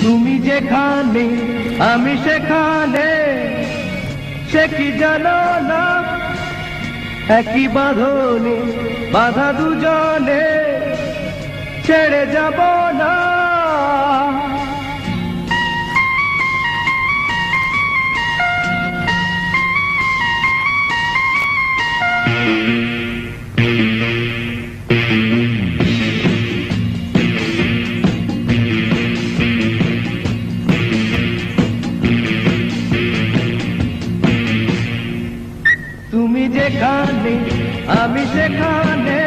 তুমি যেখানে, আমি সেখানে। সে কি জানো না? একই বাঁধনে, বাধা দুজনে। ছেড়ে যাব না। তুমি যেখানে আমি সেখানে।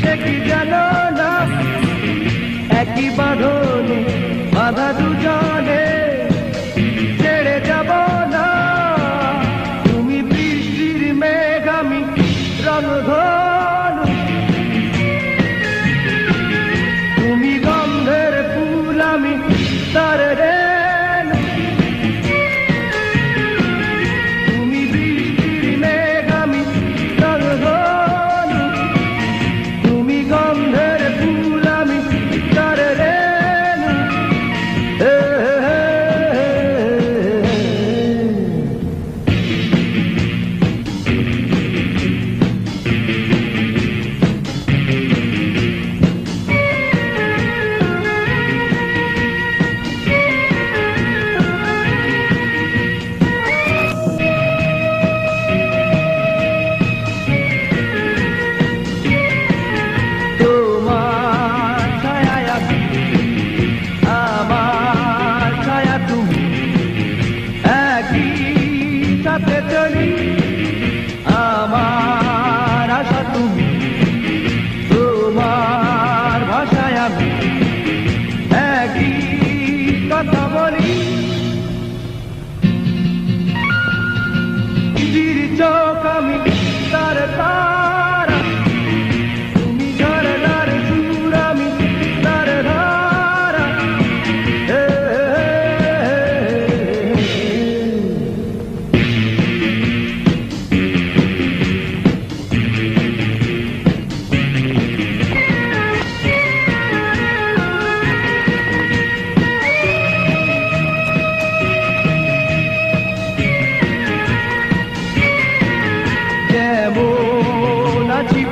সে কি জানো না? একই বাঁধনে বাধা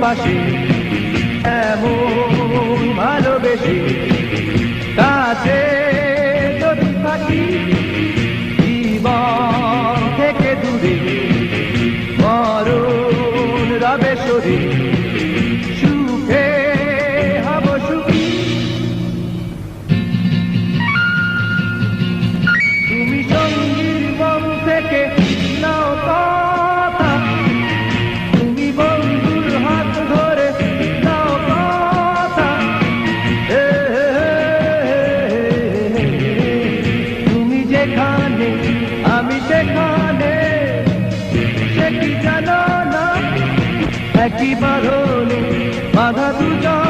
পাশে এমন যেখানে আমি সেখানে সে কি জানো না? একই বাঁধনে বাধা দুজন